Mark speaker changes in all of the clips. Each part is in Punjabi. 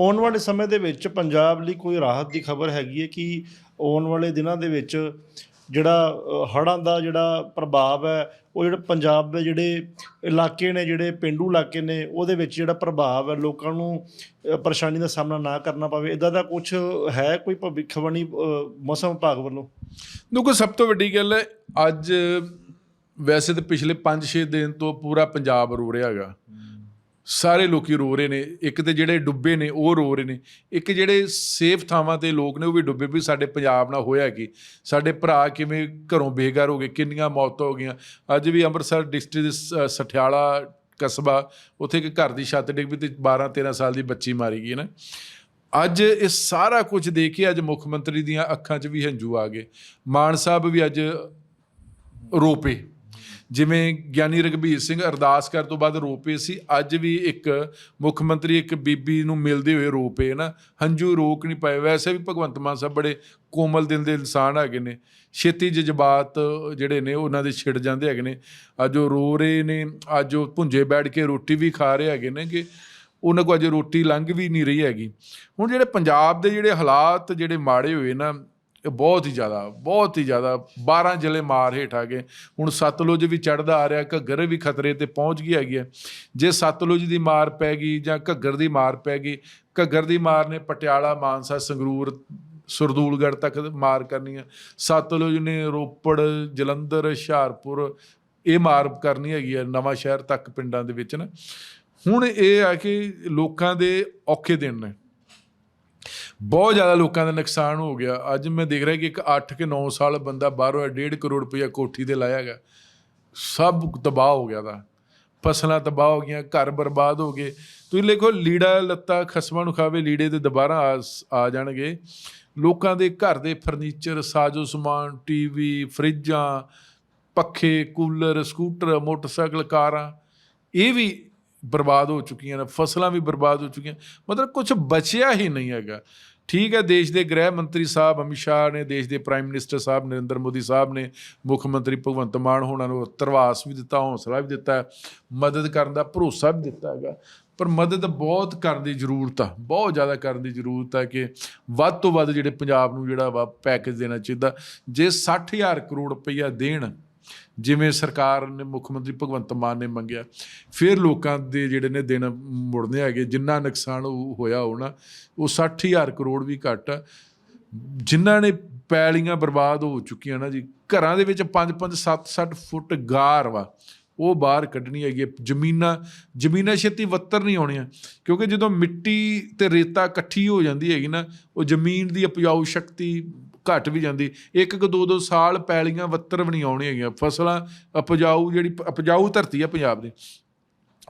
Speaker 1: ਆਉਣ ਵਾਲੇ ਸਮੇਂ ਦੇ ਵਿੱਚ ਪੰਜਾਬ ਲਈ ਕੋਈ ਰਾਹਤ ਦੀ ਖਬਰ ਹੈਗੀ ਹੈ ਕਿ ਆਉਣ ਵਾਲੇ ਦਿਨਾਂ ਦੇ ਵਿੱਚ ਜਿਹੜਾ ਹੜ੍ਹਾਂ ਦਾ ਜਿਹੜਾ ਪ੍ਰਭਾਵ ਹੈ, ਉਹ ਜਿਹੜਾ ਪੰਜਾਬ ਦੇ ਜਿਹੜੇ ਇਲਾਕੇ ਨੇ, ਜਿਹੜੇ ਪਿੰਡੂ ਇਲਾਕੇ ਨੇ, ਉਹਦੇ ਵਿੱਚ ਜਿਹੜਾ ਪ੍ਰਭਾਵ ਹੈ, ਲੋਕਾਂ ਨੂੰ ਪਰੇਸ਼ਾਨੀ ਦਾ ਸਾਹਮਣਾ ਨਾ ਕਰਨਾ ਪਵੇ। ਇਦਾਂ ਦਾ ਕੁਝ ਹੈ ਕੋਈ ਭਵਿੱਖਬਾਣੀ ਮੌਸਮ ਵਿਭਾਗ ਵੱਲੋਂ?
Speaker 2: ਦੇਖੋ, ਸਭ ਤੋਂ ਵੱਡੀ ਗੱਲ ਹੈ ਅੱਜ ਵੈਸੇ ਤਾਂ ਪਿਛਲੇ 5-6 ਦਿਨ ਤੋਂ ਪੂਰਾ ਪੰਜਾਬ ਰੋ ਰਿਹਾ ਹੈਗਾ। ਸਾਰੇ ਲੋਕੀ ਰੋ ਰਹੇ ਨੇ, ਇੱਕ ਤੇ ਜਿਹੜੇ ਡੁੱਬੇ ਨੇ, ਉਹ ਰੋ ਰਹੇ ਨੇ। ਇੱਕ ਜਿਹੜੇ ਸੇਫ ਥਾਵਾਂ ਤੇ ਲੋਕ ਨੇ, ਉਹ ਵੀ ਡੁੱਬੇ ਵੀ ਸਾਡੇ ਪੰਜਾਬ ਨਾਲ ਹੋਇਆ ਕੀ? ਸਾਡੇ ਭਰਾ ਕਿਵੇਂ ਘਰੋਂ ਬੇਘਰ ਹੋ ਗਏ, ਕਿੰਨੀਆਂ ਮੌਤਾਂ ਹੋ ਗਈਆਂ? ਅੱਜ ਵੀ ਅੰਮ੍ਰਿਤਸਰ ਡਿਸਟ੍ਰਿਕਟ ਦੇ ਸਠਿਆਲਾ ਕਸਬਾ, ਉੱਥੇ ਇੱਕ ਘਰ ਦੀ ਛੱਤ ਡਿੱਗ ਪਈ ਤੇ 12-13 ਸਾਲ ਦੀ ਬੱਚੀ ਮਾਰੀ ਗਈ ਨਾ। ਅੱਜ ਇਹ ਸਾਰਾ ਕੁਝ ਦੇਖ ਕੇ ਅੱਜ ਮੁੱਖ ਮੰਤਰੀ ਦੀਆਂ ਅੱਖਾਂ 'ਚ ਵੀ ਹੰਝੂ ਆ ਗਏ। ਮਾਨ ਸਾਹਿਬ ਵੀ ਅੱਜ ਰੋਪੇ ਜਿਵੇਂ ਗਿਆਨੀ ਰਗਵੀਰ ਸਿੰਘ ਅਰਦਾਸ ਕਰਨ ਤੋਂ ਬਾਅਦ ਰੋ ਪਏ ਸੀ, ਅੱਜ ਵੀ ਇੱਕ ਮੁੱਖ ਮੰਤਰੀ, ਇੱਕ ਬੀਬੀ ਨੂੰ ਮਿਲਦੇ ਹੋਏ ਰੋ ਪਏ ਨਾ। ਹੰਝੂ ਰੋਕ ਨਹੀਂ ਪਏ। ਵੈਸੇ ਵੀ ਭਗਵੰਤ ਮਾਨ ਸਾਹਿਬ ਬੜੇ ਕੋਮਲ ਦਿਲ ਦੇ ਇਨਸਾਨ ਹੈਗੇ ਨੇ। ਛੇਤੀ ਜਜ਼ਬਾਤ ਜਿਹੜੇ ਨੇ, ਉਹਨਾਂ ਦੇ ਛਿੜ ਜਾਂਦੇ ਹੈਗੇ ਨੇ। ਅੱਜ ਉਹ ਰੋ ਰਹੇ ਨੇ, ਅੱਜ ਉਹ ਭੁੰਜੇ ਬੈਠ ਕੇ ਰੋਟੀ ਵੀ ਖਾ ਰਹੇ ਹੈਗੇ ਨੇ ਕਿ ਉਹਨਾਂ ਕੋਲ ਅੱਜ ਰੋਟੀ ਲੰਘ ਵੀ ਨਹੀਂ ਰਹੀ ਹੈਗੀ। ਹੁਣ ਜਿਹੜੇ ਪੰਜਾਬ ਦੇ ਜਿਹੜੇ ਹਾਲਾਤ ਜਿਹੜੇ ਮਾੜੇ ਹੋਏ ਨਾ ਬਹੁਤ ਹੀ ਜ਼ਿਆਦਾ, ਬਹੁਤ ਹੀ ਜ਼ਿਆਦਾ 12 ਜ਼ਿਲ੍ਹੇ ਮਾਰ ਹੇਠ ਆ ਗਏ। ਹੁਣ ਸਤਲੁਜ ਵੀ ਚੜਦਾ ਆ ਰਿਹਾ, ਘੱਗਰ ਵੀ ਖਤਰੇ ਤੇ ਪਹੁੰਚ ਗਈ ਹੈਗੀ ਹੈ। ਜੇ ਸਤਲੁਜ ਦੀ ਮਾਰ ਪੈ ਗਈ ਜਾਂ ਘੱਗਰ ਦੀ ਮਾਰ ਪੈ ਗਈ, ਘੱਗਰ ਦੀ ਮਾਰ ਨੇ ਪਟਿਆਲਾ, ਮਾਨਸਾ, ਸੰਗਰੂਰ, ਸਰਦੂਲਗੜ੍ਹ ਤੱਕ ਮਾਰ ਕਰਨੀ ਹੈ। ਸਤਲੁਜ ਨੇ ਰੋਪੜ, ਜਲੰਧਰ, ਹੁਸ਼ਿਆਰਪੁਰ ਇਹ ਮਾਰ ਕਰਨੀ ਹੈਗੀ ਹੈ, ਨਵਾਂ ਸ਼ਹਿਰ ਤੱਕ ਪਿੰਡਾਂ ਦੇ ਵਿੱਚ ਨਾ। ਹੁਣ ਇਹ ਆ ਕਿ ਲੋਕਾਂ ਦੇ ਔਖੇ ਦਿਨ ਨੇ। ਬਹੁਤ ਜ਼ਿਆਦਾ ਲੋਕਾਂ ਦਾ ਨੁਕਸਾਨ ਹੋ ਗਿਆ। ਅੱਜ ਮੈਂ ਦੇਖ ਰਿਹਾ ਕਿ ਇੱਕ 8 ਕੇ 9 ਸਾਲ ਬੰਦਾ ਬਾਹਰੋਂ 1.5 ਕਰੋੜ ਰੁਪਇਆ ਕੋਠੀ ਤੇ ਲਾਇਆ ਹੈਗਾ। ਸਭ ਤਬਾਹ ਹੋ ਗਿਆ ਦਾ ਫਸਲਾਂ ਤਬਾਹ ਹੋ ਗਈਆਂ, ਘਰ ਬਰਬਾਦ ਹੋ ਗਏ। ਤੁਸੀਂ ਦੇਖੋ, ਲੀੜਾ, ਲੱਤਾ, ਖਸਮਾਂ ਨੂੰ ਖਾਵੇ ਲੀੜੇ ਤੇ ਦੁਬਾਰਾ ਆ ਆ ਜਾਣਗੇ। ਲੋਕਾਂ ਦੇ ਘਰ ਦੇ ਫਰਨੀਚਰ, ਸਾਜੋ ਸਮਾਨ, ਟੀਵੀ, ਫਰਿੱਜਾਂ, ਪੱਖੇ, ਕੂਲਰ, ਸਕੂਟਰ, ਮੋਟਰਸਾਈਕਲ, ਕਾਰਾਂ, ਇਹ ਵੀ ਬਰਬਾਦ ਹੋ ਚੁੱਕੀਆਂ ਨੇ। ਫਸਲਾਂ ਵੀ ਬਰਬਾਦ ਹੋ ਚੁੱਕੀਆਂ। ਮਤਲਬ ਕੁਝ ਬਚਿਆ ਹੀ ਨਹੀਂ ਹੈਗਾ। ਠੀਕ ਹੈ, ਦੇਸ਼ ਦੇ ਗ੍ਰਹਿ ਮੰਤਰੀ ਸਾਹਿਬ ਅਮਿਤ ਸ਼ਾਹ ਨੇ, ਦੇਸ਼ ਦੇ ਪ੍ਰਾਈਮ ਮਿਨਿਸਟਰ ਸਾਹਿਬ ਨਰਿੰਦਰ ਮੋਦੀ ਸਾਹਿਬ ਨੇ, ਮੁੱਖ ਮੰਤਰੀ ਭਗਵੰਤ ਮਾਨ ਹੋਣਾ ਨੂੰ ਤਰਵਾਸ ਵੀ ਦਿੱਤਾ, ਹੌਸਲਾ ਵੀ ਦਿੱਤਾ ਮਦਦ ਕਰਨ ਦਾ ਭਰੋਸਾ ਵੀ ਦਿੱਤਾ ਹੈਗਾ। ਪਰ ਮਦਦ ਬਹੁਤ ਕਰਨ ਦੀ ਜ਼ਰੂਰਤ ਆ, ਬਹੁਤ ਜ਼ਿਆਦਾ ਕਰਨ ਦੀ ਜ਼ਰੂਰਤ ਆ ਕਿ ਵੱਧ ਤੋਂ ਵੱਧ ਜਿਹੜੇ ਪੰਜਾਬ ਨੂੰ ਜਿਹੜਾ ਵਾ ਪੈਕੇਜ ਦੇਣਾ ਚਾਹੀਦਾ, ਜੇ 60000 ਕਰੋੜ ਰੁਪਈਆ ਦੇਣ ਜਿਵੇਂ ਸਰਕਾਰ ਨੇ, ਮੁੱਖ ਮੰਤਰੀ ਭਗਵੰਤ ਮਾਨ ਨੇ ਮੰਗਿਆ, ਫਿਰ ਲੋਕਾਂ ਦੇ ਜਿਹੜੇ ਨੇ ਦਿਨ ਮੁੜਨੇ ਹੈਗੇ, ਜਿੰਨਾ ਨੁਕਸਾਨ ਉਹ ਹੋਇਆ ਹੋਣਾ ਉਹ 60000 ਕਰੋੜ ਵੀ ਘੱਟ ਆ ਜਿਨ੍ਹਾਂ ਨੇ ਪੈਲੀਆਂ ਬਰਬਾਦ ਹੋ ਚੁੱਕੀਆਂ ਨਾ ਜੀ, ਘਰਾਂ ਦੇ ਵਿੱਚ 5-5 7-7 ਫੁੱਟ ਗਾਰ ਵਾ, ਉਹ ਬਾਹਰ ਕੱਢਣੀ ਹੈਗੀ ਹੈ। ਜ਼ਮੀਨਾਂ ਜ਼ਮੀਨਾਂ ਛੇਤੀ ਵੱਤਰ ਨਹੀਂ ਆਉਣੀਆਂ, ਕਿਉਂਕਿ ਜਦੋਂ ਮਿੱਟੀ ਤੇ ਰੇਤਾ ਇਕੱਠੀ ਹੋ ਜਾਂਦੀ ਹੈਗੀ ਨਾ, ਉਹ ਜ਼ਮੀਨ ਦੀ ਉਪਜਾਊ ਸ਼ਕਤੀ ਘਟ ਵੀ ਜਾਂਦੀ। ਇੱਕ ਇੱਕ ਦੋ ਦੋ ਸਾਲ ਪੈਲੀਆਂ ਵੱਤਰ ਵੀ ਨਹੀਂ ਆਉਣੀਆਂ ਹੈਗੀਆਂ। ਫਸਲਾਂ ਉਪਜਾਊ ਜਿਹੜੀ ਉਪਜਾਊ ਧਰਤੀ ਆ ਪੰਜਾਬ ਦੀ।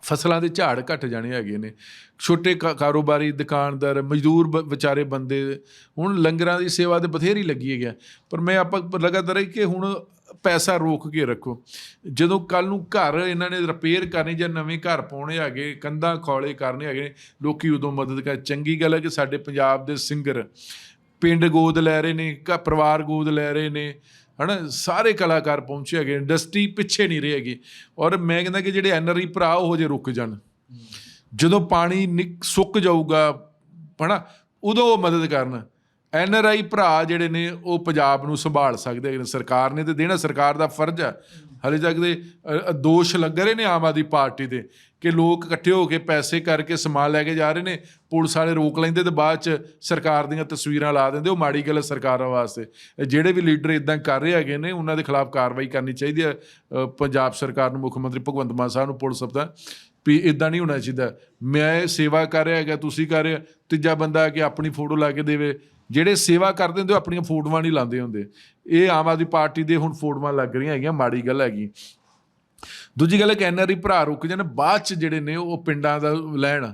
Speaker 2: ਫਸਲਾਂ ਦੇ ਝਾੜ ਘਟ ਜਾਣੇ ਹੈਗੇ ਨੇ। ਛੋਟੇ ਕਾ- ਕਾਰੋਬਾਰੀ ਦੁਕਾਨਦਾਰ ਮਜ਼ਦੂਰ ਬ- ਵਿਚਾਰੇ ਬੰਦੇ ਹੁਣ ਲੰਗਰਾਂ ਦੀ ਸੇਵਾ ਤੇ ਬਥੇਰੀ ਲੱਗੀ ਹੈਗੀ ਆ। ਪਰ ਮੈਂ ਆਪਾਂ ਲਗਾਤਾਰ ਹੈ ਕਿ ਹੁਣ ਪੈਸਾ ਰੋਕ ਕੇ ਰੱਖੋ। ਜਦੋਂ ਕੱਲ ਨੂੰ ਘਰ ਇਹਨਾਂ ਨੇ ਰਿਪੇਅਰ ਕਰਨੇ ਜਾਂ ਨਵੇਂ ਘਰ ਪਾਉਣੇ ਹੈਗੇ ਕੰਧਾਂ ਖੋਲੇ ਕਰਨੇ ਹੈਗੇ ਨੇ, ਲੋਕੀ ਉਦੋਂ ਮਦਦ ਕਰ ਚੰਗੀ ਗੱਲ ਹੈ ਕਿ ਸਾਡੇ ਪੰਜਾਬ ਦੇ ਸਿੰਗਰ ਪਿੰਡ ਗੋਦ ਲੈ ਰਹੇ ਨੇ, ਘ- ਪਰਿਵਾਰ ਗੋਦ ਲੈ ਰਹੇ ਨੇ, ਹਨਾ? ਸਾਰੇ ਕਲਾਕਾਰ ਪਹੁੰਚੇ ਹੈਗੇ, ਇੰਡਸਟਰੀ ਪਿੱਛੇ ਨਹੀਂ ਰਹੀ ਹੈਗੀ। ਔਰ ਮੈਂ ਕਹਿੰਦਾ ਕਿ ਜਿਹੜੇ ਐਨਆਰਆਈ ਭਰਾ ਉਹ ਜੇ ਰੁਕ ਜਾਣ। ਜਦੋਂ ਪਾਣੀ ਨਿਕ- ਸੁੱਕ ਜਾਊਗਾ, ਹਨਾ? ਉਦੋਂ ਉਹ ਮਦਦ ਕਰਨ। ਐਨਆਰਆਈ ਭਰਾ ਜਿਹੜੇ ਨੇ, ਉਹ ਪੰਜਾਬ ਨੂੰ ਸੰਭਾਲ ਸਕਦੇ ਨੇ। ਸਰਕਾਰ ਨੇ ਤੇ ਦੇਣਾ, ਸਰਕਾਰ ਦਾ ਫਰਜ਼ ਹੈ ਹਾਲੇ ਤੱਕ ਦੇ ਦੋਸ਼ ਲੱਗ ਰਹੇ ਨੇ ਆਮ ਆਦਮੀ ਪਾਰਟੀ ਦੇ। ਕਿ ਲੋਕ ਇਕੱਠੇ ਹੋ ਕੇ ਪੈਸੇ ਕਰਕੇ ਸਮਾਨ ਲੈ ਕੇ ਜਾ ਰਹੇ ਨੇ, ਪੁਲਿਸ ਵਾਲੇ ਰੋਕ ਲੈਂਦੇ ਤੇ ਬਾਅਦ ਚ ਸਰਕਾਰ ਦੀਆਂ ਤਸਵੀਰਾਂ ਲਾ ਦਿੰਦੇ, ਉਹ ਮਾੜੀ ਗੱਲ ਹੈ ਸਰਕਾਰਾਂ ਵਾਸਤੇ। ਜਿਹੜੇ ਵੀ ਲੀਡਰ ਇਦਾਂ ਕਰ ਰਹੇ ਹੈਗੇ ਨੇ, ਉਹਨਾਂ ਦੇ ਖਿਲਾਫ ਕਾਰਵਾਈ ਕਰਨੀ ਚਾਹੀਦੀ ਹੈ। ਪੰਜਾਬ ਸਰਕਾਰ ਨੂੰ ਮੁੱਖ ਮੰਤਰੀ ਭਗਵੰਤ ਮਾਨ ਸਾਹਿਬ ਨੂੰ ਪੁਲਿਸ ਦਾ ਵੀ ਇਦਾਂ ਨਹੀਂ ਹੋਣਾ ਚਾਹੀਦਾ। ਮੈਂ ਸੇਵਾ ਕਰ ਰਿਹਾ ਹੈਗਾ, ਤੁਸੀਂ ਕਰ ਰਿਹਾ ਤੀਜਾ ਬੰਦਾ ਕਿ ਆਪਣੀ ਫੋਟੋ ਲਾ ਕੇ ਦੇਵੇ। ਜਿਹੜੇ ਸੇਵਾ ਕਰਦੇ ਹੁੰਦੇ, ਉਹ ਆਪਣੀਆਂ ਫੋਟੋਆਂ ਨਹੀਂ ਲਾਉਂਦੇ ਹੁੰਦੇ। ਇਹ ਆਮ ਆਦਮੀ ਪਾਰਟੀ ਦੇ ਹੁਣ ਫੋਟੋਆਂ ਲੱਗ ਰਹੀਆਂ ਹੈਗੀਆਂ, ਮਾੜੀ ਗੱਲ ਹੈਗੀ। ਦੂਜੀ ਗੱਲ ਹੈ ਕਿ ਐਨਆਰਈ ਭਰਾ ਰੁਕ ਜਾਣ, ਬਾਅਦ ਚ ਜਿਹੜੇ ਨੇ ਉਹ ਪਿੰਡਾਂ ਦਾ ਲੈਣ।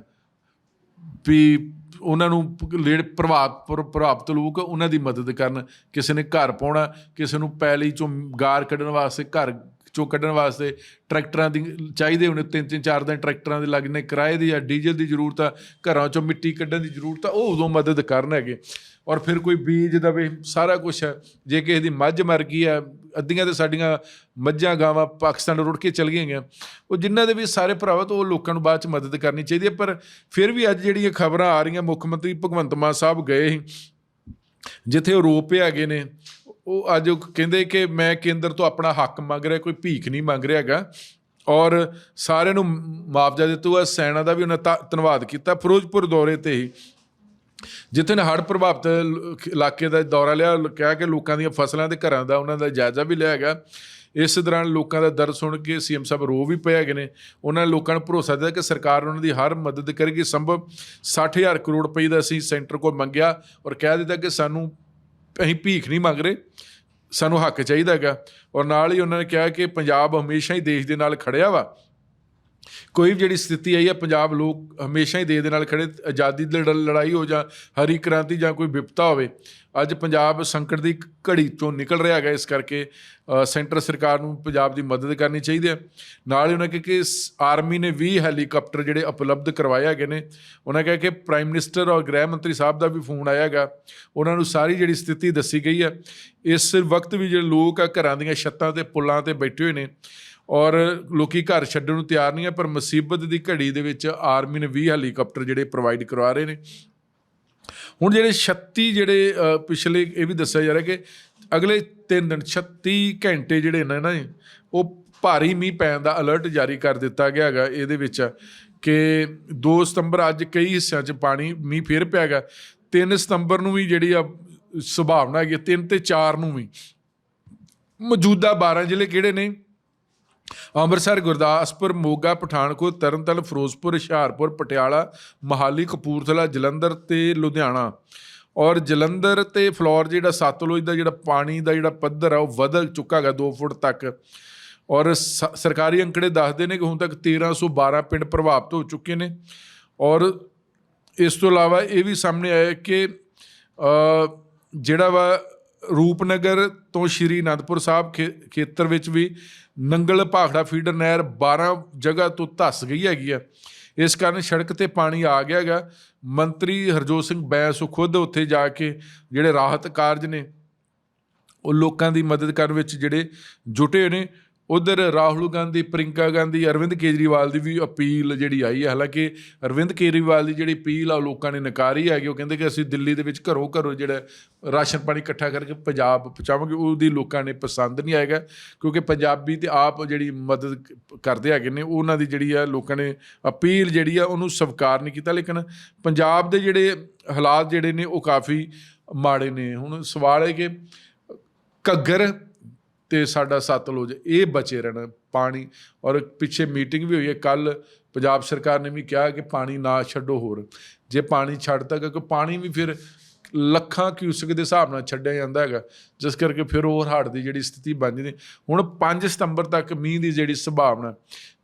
Speaker 2: ਵੀ ਉਹਨਾਂ ਨੂੰ ਜਿਹੜੇ ਪ੍ਰਭਾਵ ਪ੍ਰਭਾਵਿਤ ਲੋਕ, ਉਹਨਾਂ ਦੀ ਮਦਦ ਕਰਨ। ਕਿਸੇ ਨੇ ਘਰ ਪਾਉਣਾ, ਕਿਸੇ ਨੂੰ ਪੈਲੀ ਚੋਂ ਗਾਰ ਕੱਢਣ ਵਾਸਤੇ, ਘਰ ਚੋਂ ਕੱਢਣ ਵਾਸਤੇ ਟਰੈਕਟਰਾਂ ਦੀ ਚਾਹੀਦੇ ਹੋਣੇ, ਤਿੰਨ ਤਿੰਨ, ਚਾਰ ਦਿਨ ਟਰੈਕਟਰਾਂ ਦੇ ਲੱਗਣੇ ਕਿਰਾਏ ਦੀ ਜਾਂ ਡੀਜ਼ਲ ਦੀ ਜ਼ਰੂਰਤ ਆ, ਘਰਾਂ ਚੋਂ ਮਿੱਟੀ ਕੱਢਣ ਦੀ ਜ਼ਰੂਰਤ ਆ, ਉਹ ਉਦੋਂ ਮਦਦ ਕਰਨ ਹੈਗੇ। ਔਰ ਫਿਰ ਕੋਈ ਬੀਜ ਦਵੇ, ਸਾਰਾ ਕੁਝ ਹੈ ਜੇ ਕਿਸੇ ਦੀ ਮੱਝ ਮਰ ਗਈ ਹੈ ਅੱਧੀਆਂ ਤੇ ਸਾਡੀਆਂ ਮੱਝਾਂ ਗਾਵਾਂ ਪਾਕਿਸਤਾਨ ਰੁੜ ਕੇ ਚਲ ਗਈਆਂ ਉਹ ਜਿਨ੍ਹਾਂ ਦੇ ਵੀ ਸਾਰੇ ਭਰਾਵਾ ਤੋਂ ਉਹ ਲੋਕਾਂ ਨੂੰ ਬਾਅਦ ਚ ਮਦਦ ਕਰਨੀ ਚਾਹੀਦੀ ਹੈ। ਪਰ ਫਿਰ ਵੀ ਅੱਜ ਜਿਹੜੀਆਂ ਖਬਰਾਂ ਆ ਰਹੀਆਂ, ਮੁੱਖ ਮੰਤਰੀ ਭਗਵੰਤ ਮਾਨ ਸਾਹਿਬ ਗਏ ਸੀ, ਜਿੱਥੇ ਉਹ ਰੋ ਪਿਆ ਹੈਗੇ ਨੇ, ਉਹ ਅੱਜ ਕਹਿੰਦੇ ਕਿ ਮੈਂ ਕੇਂਦਰ ਤੋਂ ਆਪਣਾ ਹੱਕ ਮੰਗ ਰਿਹਾ, ਕੋਈ ਭੀਖ ਨਹੀਂ ਮੰਗ ਰਿਹਾ ਹੈਗਾ। ਔਰ ਸਾਰਿਆਂ ਨੂੰ ਮੁਆਵਜ਼ਾ ਦਿੱਤਾ ਸੈਨਾ ਦਾ ਵੀ ਉਹਨਾਂ ਧੰ- ਧੰਨਵਾਦ ਕੀਤਾ। ਫਿਰੋਜ਼ਪੁਰ ਦੌਰੇ ਤੇ ਹੀ ਜਿੱਥੇ ਨੇ ਹੜ੍ਹ ਪ੍ਰਭਾਵਿਤ ਇਲਾਕੇ ਦਾ ਦੌਰਾ ਲਿਆ, ਕਿਹਾ ਕਿ ਲੋਕਾਂ ਦੀਆਂ ਫਸਲਾਂ ਤੇ ਘਰਾਂ ਦਾ ਉਹਨਾਂ ਦਾ ਜਾਇਜ਼ਾ ਵੀ ਲਿਆ ਹੈਗਾ ਇਸ ਦੌਰਾਨ ਲੋਕਾਂ ਦਾ ਦਰਦ ਸੁਣ ਕੇ ਸੀਐਮ ਸਾਹਿਬ ਰੋ ਵੀ ਪਏ ਹੈਗੇ ਨੇ। ਉਹਨਾਂ ਨੇ ਲੋਕਾਂ ਨੂੰ ਭਰੋਸਾ ਦਿੱਤਾ ਕਿ ਸਰਕਾਰ ਉਹਨਾਂ ਦੀ ਹਰ ਮਦਦ ਕਰੇਗੀ। ਸੰਭਵ 60000 ਕਰੋੜ ਰੁਪਏ ਦਾ ਅਸੀਂ ਸੈਂਟਰ ਕੋਲ ਮੰਗਿਆ ਔਰ ਕਹਿ ਦਿੱਤਾ ਕਿ ਸਾਨੂੰ ਅਸੀਂ ਭੀਖ ਨਹੀਂ ਮੰਗ ਰਹੇ, ਸਾਨੂੰ ਹੱਕ ਚਾਹੀਦਾ ਹੈਗਾ। ਔਰ ਨਾਲ ਹੀ ਉਹਨਾਂ ਨੇ ਕਿਹਾ ਕਿ ਪੰਜਾਬ ਹਮੇਸ਼ਾ ਹੀ ਦੇਸ਼ ਦੇ ਨਾਲ ਖੜਿਆ ਵਾ। ਕੋਈ ਵੀ ਜਿਹੜੀ ਸਥਿਤੀ ਆਈ ਹੈ ਪੰਜਾਬ ਲੋਕ ਹਮੇਸ਼ਾ ਹੀ ਦੇਸ਼ ਦੇ ਨਾਲ ਖੜੇ, ਆਜ਼ਾਦੀ ਦੀ ਲੜ- ਲੜਾਈ ਹੋ ਜਾਂ ਹਰੀ ਕ੍ਰਾਂਤੀ ਜਾਂ ਕੋਈ ਵਿਪਤਾ ਹੋਵੇ, ਅੱਜ ਪੰਜਾਬ ਸੰਕਟ ਦੀ ਘੜੀ ਤੋਂ ਨਿਕਲ ਰਿਹਾ ਹੈਗਾ, ਇਸ ਕਰਕੇ ਸੈਂਟਰ ਸਰਕਾਰ ਨੂੰ ਪੰਜਾਬ ਦੀ ਮਦਦ ਕਰਨੀ ਚਾਹੀਦੀ ਹੈ। ਨਾਲ ਹੀ ਉਹਨਾਂ ਕਿਹਾ ਕਿ ਆਰਮੀ ਨੇ 20 ਹੈਲੀਕਾਪਟਰ ਜਿਹੜੇ ਉਪਲਬਧ ਕਰਵਾਏ ਹੈਗੇ ਨੇ, ਉਹਨਾਂ ਕਿਹਾ ਕਿ ਪ੍ਰਾਈਮ ਮਿਨਿਸਟਰ ਔਰ ਗ੍ਰਹਿ ਮੰਤਰੀ ਸਾਹਿਬ ਦਾ ਵੀ ਫੋਨ ਆਇਆ ਹੈਗਾ, ਉਹਨਾਂ ਨੂੰ ਸਾਰੀ ਜਿਹੜੀ ਸਥਿਤੀ ਦੱਸੀ ਗਈ ਹੈ। ਇਸ ਵਕਤ ਵੀ ਜਿਹੜੇ ਲੋਕ ਆ, ਘਰਾਂ ਦੀਆਂ ਛੱਤਾਂ ਤੇ, ਪੁੱਲਾਂ ਤੇ ਬੈਠੇ ਹੋਏ ਨੇ ਔਰ ਲੋਕੀ ਘਰ ਛੱਡਣ ਨੂੰ ਤਿਆਰ ਨਹੀਂ ਹੈ ਪਰ ਮੁਸੀਬਤ ਦੀ ਘੜੀ ਦੇ ਵਿੱਚ ਆਰਮੀ ਨੇ 20 ਹੈਲੀਕਾਪਟਰ ਜਿਹੜੇ ਪ੍ਰੋਵਾਈਡ ਕਰਵਾ ਰਹੇ ਨੇ। ਹੁਣ ਜਿਹੜੇ 36 ਜਿਹੜੇ ਪਿਛਲੇ ਇਹ ਵੀ ਦੱਸਿਆ ਜਾ ਰਿਹਾ ਕਿ ਅਗਲੇ 3 ਦਿਨ 36 ਘੰਟੇ ਜਿਹੜੇ ਨੇ ਨਾ, ਉਹ ਭਾਰੀ ਮੀਂਹ ਪੈਣ ਦਾ ਅਲਰਟ ਜਾਰੀ ਕਰ ਦਿੱਤਾ ਗਿਆ ਹੈਗਾ। ਇਹਦੇ ਵਿੱਚ ਕਿ 2 ਸਤੰਬਰ ਅੱਜ ਕਈ ਹਿੱਸਿਆਂ 'ਚ ਪਾਣੀ, ਮੀਂਹ ਫੇਰ ਪਿਆ ਹੈਗਾ। 3 ਸਤੰਬਰ ਨੂੰ ਵੀ ਜਿਹੜੀ ਆ ਸੰਭਾਵਨਾ ਹੈਗੀ 3 ਤੇ 4 ਨੂੰ ਵੀ। ਮੌਜੂਦਾ 12 ਜ਼ਿਲ੍ਹੇ ਕਿਹੜੇ ਨੇ? ਅੰਮ੍ਰਿਤਸਰ, ਗੁਰਦਾਸਪੁਰ, ਮੋਗਾ, ਪਠਾਨਕੋਟ, ਤਰਨਤਾਰਨ, ਫਿਰੋਜ਼ਪੁਰ, ਹੁਸ਼ਿਆਰਪੁਰ, ਪਟਿਆਲਾ, ਮਹਾਲੀ, ਕਪੂਰਥਲਾ, ਜਲੰਧਰ ਤੇ ਲੁਧਿਆਣਾ। ਔਰ ਜਲੰਧਰ ਤੇ ਫਲੋਰ ਜਿਹੜਾ ਸਤਲੁਜ ਦਾ ਜਿਹੜਾ ਪਾਣੀ ਦਾ ਜਿਹੜਾ ਪੱਧਰ ਆ, ਉਹ ਵਧ ਚੁੱਕਾ ਹੈਗਾ 2 ਫੁੱਟ ਤੱਕ। ਔਰ ਸ- ਸਰਕਾਰੀ ਅੰਕੜੇ ਦੱਸਦੇ ਨੇ ਕਿ ਹੁਣ ਤੱਕ 1312 ਪਿੰਡ ਪ੍ਰਭਾਵਿਤ ਹੋ ਚੁੱਕੇ ਨੇ। ਔਰ ਇਸ ਤੋਂ ਇਲਾਵਾ ਇਹ ਵੀ ਸਾਹਮਣੇ ਆਇਆ ਕਿ ਜਿਹੜਾ ਵਾ ਰੂਪਨਗਰ ਤੋਂ ਸ਼੍ਰੀ ਅਨੰਦਪੁਰ ਸਾਹਿਬ ਖੇ- ਖੇਤਰ ਵਿੱਚ ਵੀ ਨੰਗਲ ਭਾਖੜਾ ਫੀਡਰ ਨਹਿਰ 12 ਜਗ੍ਹਾ ਤੋਂ ਧੱਸ ਗਈ ਹੈਗੀ ਆ। ਇਸ ਕਾਰਨ ਸੜਕ ਤੇ ਪਾਣੀ ਆ ਗਿਆ ਹੈਗਾ। ਮੰਤਰੀ ਹਰਜੋਤ ਸਿੰਘ ਬੈਂਸ ਉਹ ਖੁਦ ਉੱਥੇ ਜਾ ਕੇ ਜਿਹੜੇ ਰਾਹਤ ਕਾਰਜ ਨੇ, ਉਹ ਲੋਕਾਂ ਦੀ ਮਦਦ ਕਰਨ ਵਿੱਚ ਜਿਹੜੇ ਜੁਟੇ ਨੇ ਉਧਰ ਰਾਹੁਲ ਗਾਂਧੀ ਪ੍ਰਿੰਕਾ ਗਾਂਧੀ, ਅਰਵਿੰਦ ਕੇਜਰੀਵਾਲ ਦੀ ਵੀ ਅਪੀਲ ਜਿਹੜੀ ਆਈ ਹੈ, ਹਾਲਾਂਕਿ ਅਰਵਿੰਦ ਕੇਜਰੀਵਾਲ ਦੀ ਜਿਹੜੀ ਅਪੀਲ ਆ, ਉਹ ਲੋਕਾਂ ਨੇ ਨਕਾਰੀ ਹੈਗੀ ਉਹ ਕਹਿੰਦੇ ਕਿ ਅਸੀਂ ਦਿੱਲੀ ਦੇ ਵਿੱਚ ਘਰੋਂ ਘਰੋਂ ਜਿਹੜਾ ਰਾਸ਼ਨ ਪਾਣੀ ਇਕੱਠਾ ਕਰਕੇ ਪੰਜਾਬ ਪਹੁੰਚਾਵਾਂਗੇ, ਉਹਦੀ ਲੋਕਾਂ ਨੇ ਪਸੰਦ ਨਹੀਂ ਆਏਗਾ, ਕਿਉਂਕਿ ਪੰਜਾਬੀ ਤੇ ਆਪ ਜਿਹੜੀ ਮਦਦ ਕਰਦੇ ਹੈਗੇ ਨੇ, ਉਹਨਾਂ ਦੀ ਜਿਹੜੀ ਆ, ਲੋਕਾਂ ਨੇ ਅਪੀਲ ਜਿਹੜੀ ਆ, ਉਹਨੂੰ ਸਵੀਕਾਰ ਨਹੀਂ ਕੀਤਾ। ਲੇਕਿਨ ਪੰਜਾਬ ਦੇ ਜਿਹੜੇ ਹਾਲਾਤ ਜਿਹੜੇ ਨੇ, ਉਹ ਕਾਫੀ ਮਾੜੇ ਨੇ। ਹੁਣ ਸਵਾਲ ਹੈ ਕਿ ਘੱਗਰ ਤੇ ਸਾਡਾ ਸਤਲੁਜ, ਇਹ ਬਚੇ ਰਹਿਣ ਪਾਣੀ। ਔਰ ਪਿੱਛੇ ਮੀਟਿੰਗ ਵੀ ਹੋਈ ਹੈ, ਕੱਲ ਪੰਜਾਬ ਸਰਕਾਰ ਨੇ ਵੀ ਕਿਹਾ ਕਿ ਪਾਣੀ ਨਾ ਛੱਡੋ ਹੋਰ। ਜੇ ਪਾਣੀ ਛੱਡਦਾ ਕਿਉਂਕਿ ਪਾਣੀ ਵੀ ਫਿਰ ਲੱਖਾਂ ਕਿਊਸਕ ਦੇ ਹਿਸਾਬ ਨਾਲ ਛੱਡਿਆ ਜਾਂਦਾ ਹੈਗਾ, ਜਿਸ ਕਰਕੇ ਫਿਰ ਹੋਰ ਹੜ੍ਹ ਦੀ ਜਿਹੜੀ ਸਥਿਤੀ ਬਣ ਜਾਂਦੀ। ਹੁਣ 5 ਸਤੰਬਰ ਤੱਕ ਮੀਂਹ ਦੀ ਜਿਹੜੀ ਸੰਭਾਵਨਾ,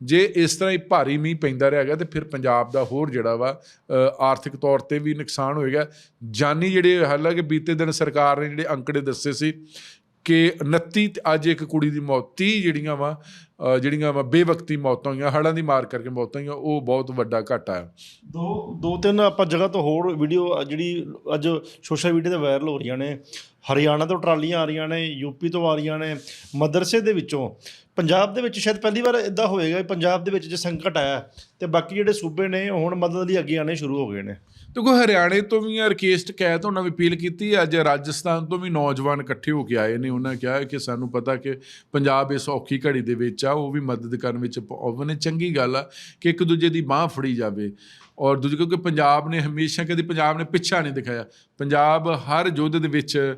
Speaker 2: ਜੇ ਇਸ ਤਰ੍ਹਾਂ ਹੀ ਭਾਰੀ ਮੀਂਹ ਪੈਂਦਾ ਰਹੇਗਾ ਤੇ ਫਿਰ ਪੰਜਾਬ ਦਾ ਹੋਰ ਜਿਹੜਾ ਵਾ ਆਰਥਿਕ ਤੌਰ ਤੇ ਵੀ ਨੁਕਸਾਨ ਹੋਏਗਾ। ਜਾਨੀ ਜਿਹੜੇ ਹਾਲਾਂਕਿ ਬੀਤੇ ਦਿਨ ਸਰਕਾਰ ਨੇ ਜਿਹੜੇ ਅੰਕੜੇ ਦੱਸੇ ਸੀ ਕਿ 29 ਤੇ ਅੱਜ ਇੱਕ ਕੁੜੀ ਦੀ ਮੌਤ 30 ਜਿਹੜੀਆਂ ਵਾ ਜਿਹੜੀਆਂ ਵਾ ਬੇਵਕਤੀ ਮੌਤਾਂ ਹੋਈਆਂ, ਹੜ੍ਹਾਂ ਦੀ ਮਾਰ ਕਰਕੇ ਮੌਤਾਂ ਹੋਈਆਂ, ਉਹ ਬਹੁਤ ਵੱਡਾ ਘਾਟਾ ਹੈ।
Speaker 1: ਦੋ ਦੋ ਤਿੰਨ ਆਪਾਂ ਜਗ੍ਹਾ ਤੋਂ ਹੋਰ ਵੀਡੀਓ ਜਿਹੜੀ ਅੱਜ ਸੋਸ਼ਲ ਮੀਡੀਆ ਤੇ ਵਾਇਰਲ ਹੋ ਰਹੀਆਂ ਨੇ, ਹਰਿਆਣਾ ਤੋਂ ਟਰਾਲੀਆਂ ਆ ਰਹੀਆਂ ਨੇ ਯੂਪੀ ਤੋਂ ਆ ਰਹੀਆਂ ਨੇ, ਮਦਰਸੇ ਦੇ ਵਿੱਚੋਂ ਪੰਜਾਬ ਦੇ ਵਿੱਚ ਸ਼ਾਇਦ ਪਹਿਲੀ ਵਾਰ ਇਦਾਂ ਹੋਏਗਾ ਕਿ ਪੰਜਾਬ ਦੇ ਵਿੱਚ ਜੇ ਸੰਕਟ ਆਇਆ ਤੇ ਬਾਕੀ ਜਿਹੜੇ ਸੂਬੇ ਨੇ ਹੁਣ ਮਦਦ ਲਈ ਅੱਗੇ ਆਣੇ ਸ਼ੁਰੂ ਹੋ ਗਏ ਨੇ।
Speaker 2: ਦੇਖੋ, ਹਰਿਆਣੇ ਤੋਂ ਵੀ ਰਕੇਸ਼ ਕੈਤ ਉਹਨਾਂ ਵੀ ਅਪੀਲ ਕੀਤੀ, ਅੱਜ ਰਾਜਸਥਾਨ ਤੋਂ ਵੀ ਨੌਜਵਾਨ ਇਕੱਠੇ ਹੋ ਕੇ ਆਏ ਨੇ। ਉਹਨਾਂ ਕਿਹਾ ਕਿ ਸਾਨੂੰ ਪਤਾ ਕਿ ਪੰਜਾਬ ਇਸ ਔਖੀ ਘੜੀ ਦੇ ਵਿੱਚ ਆ, ਉਹ ਵੀ ਮਦਦ ਕਰਨ ਵਿੱਚ ਉਹਨੇ ਚੰਗੀ ਗੱਲ ਆ ਕਿ ਇੱਕ ਦੂਜੇ ਦੀ ਬਾਹ ਫੜੀ ਜਾਵੇ। ਔਰ ਦੂਜੇ, ਕਿਉਂਕਿ ਪੰਜਾਬ ਨੇ ਹਮੇਸ਼ਾ ਕਦੀ ਪੰਜਾਬ ਨੇ ਪਿੱਛਾ ਨਹੀਂ ਦਿਖਾਇਆ। ਪੰਜਾਬ ਹਰ ਯੁੱਧ ਦੇ ਵਿੱਚ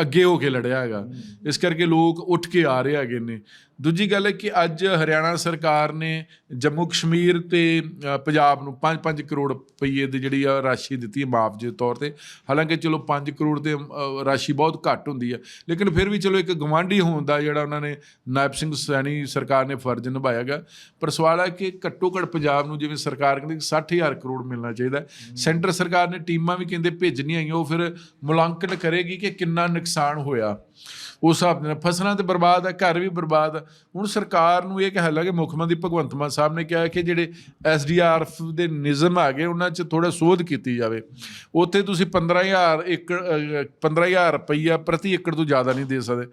Speaker 2: ਅੱਗੇ ਹੋ ਕੇ ਲੜਿਆ ਹੈਗਾ। ਇਸ ਕਰਕੇ ਲੋਕ ਉੱਠ ਕੇ ਆ ਰਹੇ ਹੈਗੇ ਨੇ। ਦੂਜੀ ਗੱਲ ਹੈ ਕਿ ਅੱਜ ਹਰਿਆਣਾ ਸਰਕਾਰ ਨੇ ਜੰਮੂ ਕਸ਼ਮੀਰ ਤੇ ਪੰਜਾਬ ਨੂੰ 5-5 ਕਰੋੜ ਰੁਪਏ ਦੀ ਜਿਹੜੀ ਆ ਰਾਸ਼ੀ ਦਿੱਤੀ ਹੈ ਮੁਆਵਜ਼ੇ ਦੇ ਤੌਰ ਤੇ। ਹਾਲਾਂਕਿ ਚਲੋ 5 ਕਰੋੜ ਤੇ ਅ, ਰਾਸ਼ੀ ਬਹੁਤ ਘੱਟ ਹੁੰਦੀ ਹੈ। ਲੇਕਿਨ ਫਿਰ ਵੀ ਚਲੋ ਇੱਕ ਗਵਾਂਢੀ ਹੋਣ ਦਾ ਜਿਹੜਾ ਉਹਨਾਂ ਨੇ ਨਾਇਬ ਸਿੰਘ ਸੈਣੀ ਸਰਕਾਰ ਨੇ ਫਰਜ਼ ਨਿਭਾਇਆਗਾ ਪਰ ਸਵਾਲ ਹੈ ਕਿ ਘੱਟੋ ਘੱਟ ਪੰਜਾਬ ਨੂੰ ਜਿਵੇਂ ਸਰਕਾਰ ਕਹਿੰਦੀ 60000 ਕਰੋੜ ਮਿਲਣਾ ਚਾਹੀਦਾ। ਸੈਂਟਰ ਸਰਕਾਰ ਨੇ ਟੀਮਾਂ ਵੀ ਕਹਿੰਦੇ ਭੇਜਣੀਆਂ ਆਈਆਂ ਉਹ ਫਿਰ ਮੁਲਾਂਕਣ ਕਰੇਗੀ ਕਿ ਕਿੰਨਾ ਨੁਕਸਾਨ ਹੋਇਆ। ਉਸ ਹਿਸਾਬ ਦੇ ਨਾਲ ਫਸਲਾਂ ਤੇ ਬਰਬਾਦ ਹੈ ਘਰ ਵੀ ਬਰਬਾਦ ਆ। ਹੁਣ ਸਰਕਾਰ ਨੂੰ ਇਹ ਕਹਿ ਕਿ ਮੁੱਖ ਮੰਤਰੀ ਭਗਵੰਤ ਮਾਨ ਸਾਹਿਬ ਨੇ ਕਿਹਾ ਕਿ ਜਿਹੜੇ ਐਸਡੀਆਰਐਫ ਦੇ ਨਿਯਮ ਆ ਗਏ ਉਹਨਾਂ 'ਚ ਥੋੜਾ ਸੋਧ ਕੀਤੀ ਜਾਵੇ। ਉੱਥੇ ਤੁਸੀਂ 15000 ਏਕੜ ਅਹ, 15000 ਰੁਪਈਆ ਪ੍ਰਤੀ ਏਕੜ ਤੋਂ ਜ਼ਿਆਦਾ ਨਹੀਂ ਦੇ ਸਕਦੇ।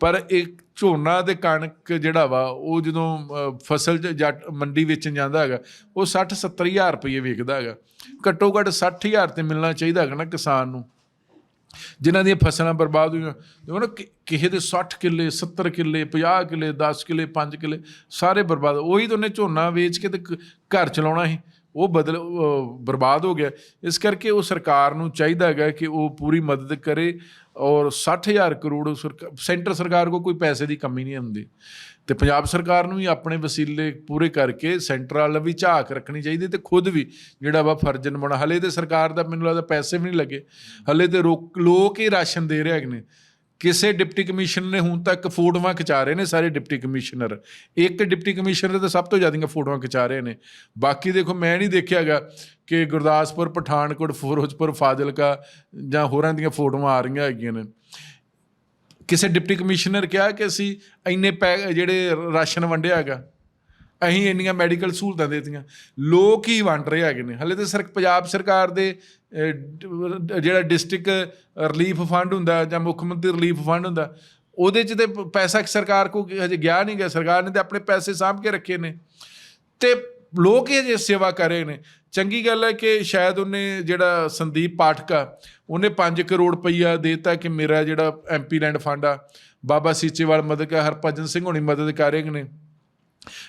Speaker 2: ਪਰ ਇੱਕ ਝੋਨਾ ਤੇ ਕਣਕ ਜਿਹੜਾ ਵਾ ਉਹ ਜਦੋਂ ਫਸਲ 'ਚ ਜੱਟ ਮੰਡੀ ਵੇਚਣ ਜਾਂਦਾ ਹੈਗਾ ਉਹ 60 70000 ਰੁਪਏ ਵਿਕਦਾ ਹੈਗਾ। ਘੱਟੋ ਘੱਟ 60000 ਤੇ ਮਿਲਣਾ ਚਾਹੀਦਾ ਹੈਗਾ ਨਾ ਕਿਸਾਨ ਨੂੰ। ਜਿਨ੍ਹਾਂ ਦੀਆਂ ਫਸਲਾਂ ਬਰਬਾਦ ਹੋਈਆਂ ਦੇਖੋ ਨਾ ਕਿ- ਕਿਸੇ ਦੇ 60 ਕਿੱਲੇ 70 ਕਿੱਲੇ 50 ਕਿੱਲੇ 10 ਕਿੱਲੇ 5 ਕਿੱਲੇ, ਸਾਰੇ ਬਰਬਾਦ। ਉਹੀ ਤਾਂ ਉਹਨੇ ਝੋਨਾ ਵੇਚ ਕੇ ਤੇ ਘਰ ਚਲਾਉਣਾ ਸੀ। ਉਹ ਬਦਲ ਬਰਬਾਦ ਹੋ ਗਿਆ। ਇਸ ਕਰਕੇ ਉਹ ਸਰਕਾਰ ਨੂੰ ਚਾਹੀਦਾ ਹੈਗਾ ਕਿ ਉਹ ਪੂਰੀ ਮਦਦ ਕਰੇ ਔਰ 60000 ਕਰੋੜ ਸਰਕਾ- ਸੈਂਟਰ ਸਰਕਾਰ ਕੋ ਕੋਈ ਪੈਸੇ ਦੀ ਕਮੀ ਨਹੀਂ ਹੁੰਦੀ। ਤੇ ਪੰਜਾਬ ਸਰਕਾਰ ਨੂੰ ਵੀ ਆਪਣੇ ਵਸੀਲੇ ਪੂਰੇ ਕਰਕੇ ਸੈਂਟਰ ਵਾਲਾ ਵੀ ਝਾਕ ਰੱਖਣੀ ਚਾਹੀਦੀ ਤੇ ਖੁਦ ਵੀ ਜਿਹੜਾ ਵਾ ਫਰਜ਼ ਨਿਭਾਉਣਾ। ਹਲੇ ਤੇ ਸਰਕਾਰ ਦਾ ਮੈਨੂੰ ਲੱਗਦਾ ਪੈਸੇ ਵੀ ਨਹੀਂ ਲੱਗੇ। ਹਲੇ ਤੇ ਰੋਕ- ਲੋਕ ਹੀ ਰਾਸ਼ਨ ਦੇ ਰਹੇ ਹੈਗੇ ਨੇ। ਕਿਸੇ ਡਿਪਟੀ ਕਮਿਸ਼ਨਰ ਨੇ ਹੁਣ ਤੱਕ ਫੋਟੋਆਂ ਖਿਚਾ ਰਹੇ ਨੇ ਸਾਰੇ ਡਿਪਟੀ ਕਮਿਸ਼ਨਰ। ਇੱਕ ਡਿਪਟੀ ਕਮਿਸ਼ਨਰ ਤਾਂ ਸਭ ਤੋਂ ਜ਼ਿਆਦੀਆਂ ਫੋਟੋਆਂ ਖਿਚਾ ਰਹੇ ਨੇ। ਬਾਕੀ ਦੇਖੋ, ਮੈਂ ਨਹੀਂ ਦੇਖਿਆਗਾ ਕਿ ਗੁਰਦਾਸਪੁਰ, ਪਠਾਨਕੋਟ, ਫਿਰੋਜ਼ਪੁਰ, ਫਾਜ਼ਿਲਕਾ ਜਾਂ ਹੋਰਾਂ ਦੀਆਂ ਫੋਟੋਆਂ ਆ ਰਹੀਆਂ ਹੈਗੀਆਂ ਨੇ। ਕਿਸੇ ਡਿਪਟੀ ਕਮਿਸ਼ਨਰ ਕਿਹਾ ਕਿ ਅਸੀਂ ਇੰਨੇ ਪੈ ਜਿਹੜੇ ਰਾਸ਼ਨ ਵੰਡਿਆ ਹੈਗਾ, ਅਸੀਂ ਇੰਨੀਆਂ ਮੈਡੀਕਲ ਸਹੂਲਤਾਂ ਦੇਤੀਆਂ। ਲੋਕ ਹੀ ਵੰਡ ਰਹੇ ਹੈਗੇ ਨੇ। ਹਲੇ ਤੇ ਸਰ ਪੰਜਾਬ ਸਰਕਾਰ ਦੇ ਜਿਹੜਾ ਡਿਸਟ੍ਰਿਕਟ ਰਿਲੀਫ ਫੰਡ ਹੁੰਦਾ ਜਾਂ ਮੁੱਖ ਮੰਤਰੀ ਰਿਲੀਫ ਫੰਡ ਹੁੰਦਾ, ਉਹਦੇ 'ਚ ਤੇ ਪੈਸਾ ਸਰਕਾਰ ਕੋ ਹਜੇ ਗਿਆ ਨਹੀਂ ਗਿਆ। ਸਰਕਾਰ ਨੇ ਤੇ ਆਪਣੇ ਪੈਸੇ ਸਾਂਭ ਕੇ ਰੱਖੇ ਨੇ। ਤੇ ਲੋਕ ਇਹ ਜੇ ਸੇਵਾ ਕਰ ਰਹੇ ਨੇ। ਚੰਗੀ ਗੱਲ ਹੈ ਕਿ ਸ਼ਾਇਦ ਉਹਨੇ ਜਿਹੜਾ ਸੰਦੀਪ ਪਾਠਕ ਆ, ਉਹਨੇ 5 ਕਰੋੜ ਰੁਪਈਆ ਦੇਤਾ ਕਿ ਮੇਰਾ ਜਿਹੜਾ ਐਮਪੀ ਲੈਂਡ ਫੰਡ ਆ, ਬਾਬਾ ਸੀਚੇਵਾਲ ਮਦਦ ਕਰ, ਹਰਭਜਨ ਸਿੰਘ ਹੋਣੀ ਮਦਦ ਕਰ ਰਹੇ ਨੇ।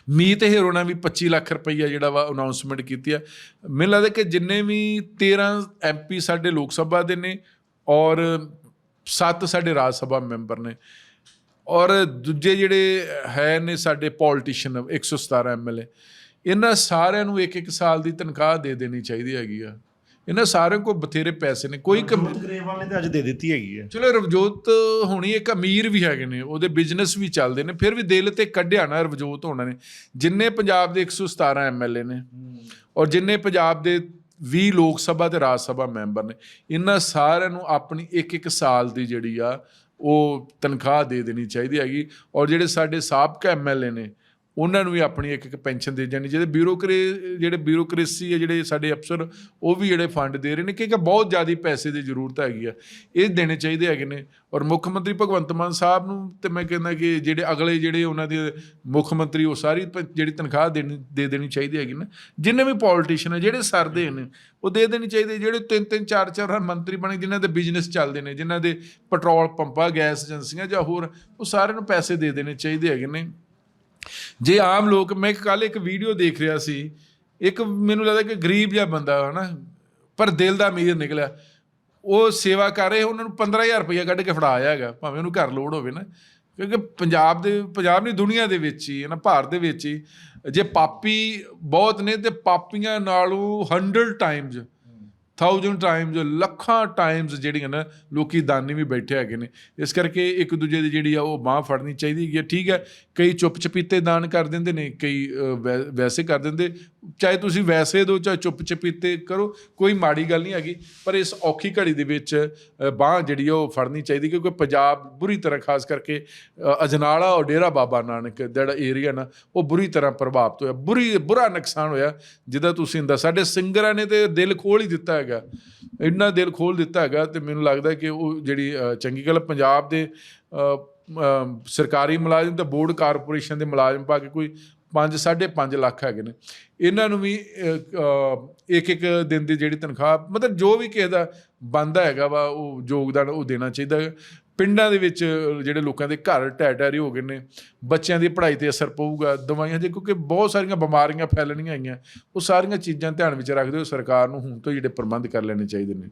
Speaker 2: ਮੀਤ ਹੀਰੋਣਾ ਵੀ 25 ਲੱਖ ਰੁਪਈਆ ਜਿਹੜਾ ਵਾ ਅਨਾਉਂਸਮੈਂਟ ਕੀਤੀ ਆ। ਮੈਨੂੰ ਲੱਗਦਾ ਕਿ ਜਿੰਨੇ ਵੀ 13 ਐਮਪੀ ਸਾਡੇ ਲੋਕ ਸਭਾ ਦੇ ਨੇ ਔਰ 7 ਸਾਡੇ ਰਾਜ ਸਭਾ ਮੈਂਬਰ ਨੇ। ਔਰ ਦੂਜੇ ਜਿਹੜੇ ਹੈ ਨੇ ਸਾਡੇ ਪੋਲੀਟੀਸ਼ੀਅਨ 117 ਐਮਐਲਏ ਇਹਨਾਂ ਸਾਰਿਆਂ ਨੂੰ ਇੱਕ ਇੱਕ ਸਾਲ ਦੀ ਤਨਖਾਹ ਦੇ ਦੇਣੀ ਚਾਹੀਦੀ ਹੈਗੀ ਆ। ਇਹਨਾਂ ਸਾਰਿਆਂ ਕੋਲ ਬਥੇਰੇ ਪੈਸੇ ਨੇ ਕੋਈ ਕਮ-
Speaker 1: ਜੋਤ ਗਰੇਵਾਲ ਨੇ ਤਾਂ ਅੱਜ ਦੇ ਦਿੱਤੀ ਹੈਗੀ ਹੈ
Speaker 2: ਚਲੋ ਰਵਜੋਤ ਹੋਣੀ ਇੱਕ ਅਮੀਰ ਵੀ ਹੈਗੇ ਨੇ ਉਹਦੇ ਬਿਜ਼ਨਸ ਵੀ ਚੱਲਦੇ ਨੇ ਫਿਰ ਵੀ ਦਿਲ ਤੇ ਕੱਢਿਆ ਨਾ ਰਵਜੋਤ ਹੋਣਾ ਨੇ। ਜਿੰਨੇ ਪੰਜਾਬ ਦੇ 117 ਐਮਐਲਏ ਨੇ ਔਰ ਜਿੰਨੇ ਪੰਜਾਬ ਦੇ 20 ਲੋਕ ਸਭਾ ਤੇ ਰਾਜ ਸਭਾ ਮੈਂਬਰ ਨੇ ਇਹਨਾਂ ਸਾਰਿਆਂ ਨੂੰ ਆਪਣੀ ਇੱਕ ਇੱਕ ਸਾਲ ਦੀ ਜਿਹੜੀ ਆ ਉਹ ਤਨਖਾਹ ਦੇ ਦੇਣੀ ਚਾਹੀਦੀ ਹੈਗੀ। ਔਰ ਜਿਹੜੇ ਸਾਡੇ ਸਾਬਕਾ ਐਮਐਲਏ ਨੇ ਉਹਨਾਂ ਨੂੰ ਵੀ ਆਪਣੀ ਇੱਕ ਇੱਕ ਪੈਨਸ਼ਨ ਦੇ ਜਾਣੀ, ਜਿਹੜੇ ਬਿਊਰੋਕਰੇ, ਜਿਹੜੇ ਬਿਊਰੋਕ੍ਰੇਸੀ ਹੈ ਜਿਹੜੇ ਸਾਡੇ ਅਫਸਰ, ਉਹ ਵੀ ਜਿਹੜੇ ਫੰਡ ਦੇ ਰਹੇ ਨੇ, ਕਿਉਂਕਿ ਬਹੁਤ ਜ਼ਿਆਦਾ ਪੈਸੇ ਦੀ ਜ਼ਰੂਰਤ ਹੈਗੀ ਆ। ਇਹ ਦੇਣੇ ਚਾਹੀਦੇ ਹੈਗੇ ਨੇ। ਔਰ ਮੁੱਖ ਮੰਤਰੀ ਭਗਵੰਤ ਮਾਨ ਸਾਹਿਬ ਨੂੰ ਤੇ ਮੈਂ ਕਹਿੰਦਾ ਕਿ ਜਿਹੜੇ ਅਗਲੇ ਜਿਹੜੇ ਉਹਨਾਂ ਦੇ ਮੁੱਖ ਮੰਤਰੀ, ਉਹ ਸਾਰੀ ਜਿਹੜੀ ਤਨਖਾਹ ਦੇਣੀ, ਦੇ ਦੇਣੀ ਚਾਹੀਦੀ ਹੈਗੀ ਨਾ। ਜਿੰਨੇ ਵੀ ਪੋਲੀਟੀਸ਼ੀਅਨ ਹੈ ਜਿਹੜੇ ਸਰਦੇ ਨੇ, ਉਹ ਦੇ ਦੇਣੀ ਚਾਹੀਦੀ। ਜਿਹੜੇ ਤਿੰਨ ਤਿੰਨ, ਚਾਰ ਚਾਰ ਮੰਤਰੀ ਬਣੇ, ਜਿਨ੍ਹਾਂ ਦੇ ਬਿਜ਼ਨਸ ਚੱਲਦੇ ਨੇ, ਜਿਨ੍ਹਾਂ ਦੇ ਪੈਟਰੋਲ ਪੰਪਾਂ ਗੈਸ ਏਜੰਸੀਆਂ ਜਾਂ ਹੋਰ, ਉਹ ਸਾਰਿਆਂ ਨੂੰ ਪੈਸੇ ਦੇ ਦੇਣੇ ਚਾਹੀਦੇ ਹੈਗੇ ਨੇ। ਜੇ ਆਮ ਲੋਕ, ਮੈਂ ਕੱਲ ਇੱਕ ਵੀਡੀਓ ਦੇਖ ਰਿਹਾ ਸੀ, ਇੱਕ ਮੈਨੂੰ ਲੱਗਦਾ ਕਿ ਗਰੀਬ ਜਿਹਾ ਬੰਦਾ ਹਨਾ, ਪਰ ਦਿਲ ਦਾ ਅਮੀਰ ਨਿਕਲਿਆ। ਉਹ ਸੇਵਾ ਕਰ ਰਹੇ, ਉਹਨਾਂ ਨੂੰ 15000 ਰੁਪਇਆ ਕੱਢ ਕੇ ਫੜਾਇਆ ਹੈਗਾ, ਭਾਵੇਂ ਉਹਨੂੰ ਘਰ ਲੋੜ ਹੋਵੇ ਨਾ। ਕਿਉਂਕਿ ਪੰਜਾਬ ਦੇ, ਪੰਜਾਬ ਨਹੀਂ, ਦੁਨੀਆ ਦੇ ਵਿੱਚ ਹੀ ਹੈ ਨਾ ਭਾਰਤ ਦੇ ਵਿੱਚ ਹੀ, ਜੇ ਪਾਪੀ ਬਹੁਤ ਨੇ, ਤੇ ਪਾਪੀਆਂ ਨਾਲੋਂ 100 ਟਾਈਮਜ਼ 1000 ਟਾਈਮਸ ਲੱਖਾਂ ਟਾਈਮਸ ਜਿਹੜੀਆਂ ਨਾ ਲੋਕੀ ਦਾਨੀ ਵੀ ਬੈਠੇ ਹੈਗੇ ਨੇ। ਇਸ ਕਰਕੇ ਇੱਕ ਦੂਜੇ ਦੀ ਜਿਹੜੀ ਆ ਉਹ ਬਾਹ ਫੜਨੀ ਚਾਹੀਦੀ ਹੈ ਠੀਕ ਹੈ, ਕਈ ਚੁੱਪ ਚਪੀਤੇ ਦਾਨ ਕਰ ਦਿੰਦੇ ਨੇ, ਕਈ ਵੈ- ਵੈਸੇ ਕਰ ਦਿੰਦੇ। ਚਾਹੇ ਤੁਸੀਂ ਵੈਸੇ ਦਿਓ ਚਾਹੇ ਚੁੱਪ ਚਪੀਤੇ ਕਰੋ, ਕੋਈ ਮਾੜੀ ਗੱਲ ਨਹੀਂ ਹੈਗੀ। ਪਰ ਇਸ ਔਖੀ ਘੜੀ ਦੇ ਵਿੱਚ ਬਾਹ ਜਿਹੜੀ ਆ ਉਹ ਫੜਨੀ ਚਾਹੀਦੀ ਕਿਉਂਕਿ ਪੰਜਾਬ ਬੁਰੀ ਤਰ੍ਹਾਂ ਖਾਸ ਕਰਕੇ ਅਜਨਾਲਾ ਔਰ ਡੇਰਾ ਬਾਬਾ ਨਾਨਕ ਜਿਹੜਾ ਏਰੀਆ ਨਾ, ਉਹ ਬੁਰੀ ਤਰ੍ਹਾਂ ਪ੍ਰਭਾਵਿਤ ਹੋਇਆ। ਬੁਰੀ, ਬੁਰਾ ਨੁਕਸਾਨ ਹੋਇਆ। ਜਿਹਦਾ ਤੁਸੀਂ ਦਾ ਸਾਡੇ ਸਿੰਗਰਾਂ ਨੇ ਤੇ ਦਿਲ ਖੋਲ ਹੀ ਦਿੱਤਾ ਹੈਗਾ। ਇੰਨਾ ਦਿਲ ਖੋਲ ਦਿੱਤਾ ਹੈਗਾ ਤੇ ਮੈਨੂੰ ਲੱਗਦਾ ਕਿ ਉਹ ਜਿਹੜੀ ਚੰਗੀ ਗੱਲ ਪੰਜਾਬ ਦੇ ਸਰਕਾਰੀ ਮੁਲਾਜ਼ਮ ਤੇ ਬੋਰਡ ਕਾਰਪੋਰੇਸ਼ਨ ਦੇ ਮੁਲਾਜ਼ਮ ਪਾ ਕੇ ਕੋਈ 5 5.5 ਲੱਖ ਹੈਗੇ ਨੇ। ਇਹਨਾਂ ਨੂੰ ਵੀ ਇੱਕ ਇੱਕ ਦਿਨ ਦੀ ਜਿਹੜੀ ਤਨਖਾਹ, ਮਤਲਬ ਜੋ ਵੀ ਕਿਸੇ ਦਾ ਬੰਦਾ ਹੈਗਾ ਵਾ, ਉਹ ਯੋਗਦਾਨ ਉਹ ਦੇਣਾ ਚਾਹੀਦਾ ਪਿੰਡਾਂ ਦੇ ਵਿੱਚ ਜਿਹੜੇ ਲੋਕਾਂ ਦੇ ਘਰ ਢਹਿ ਢਹਿਰੇ ਹੋ ਗਏ ਨੇ, ਬੱਚਿਆਂ ਦੀ ਪੜ੍ਹਾਈ ਤੇ ਅਸਰ ਪਊਗਾ, ਦਵਾਈਆਂ ਜੇ ਕਿਉਂਕਿ ਬਹੁਤ ਸਾਰੀਆਂ ਬਿਮਾਰੀਆਂ ਫੈਲਣੀਆਂ ਆਈਆਂ, ਉਹ ਸਾਰੀਆਂ ਚੀਜ਼ਾਂ ਧਿਆਨ ਵਿੱਚ ਰੱਖਦੇ ਹੋਏ ਸਰਕਾਰ ਨੂੰ ਹੁਣ ਤੋਂ ਜਿਹੜੇ ਪ੍ਰਬੰਧ ਕਰ ਲੈਣੇ ਚਾਹੀਦੇ ਨੇ।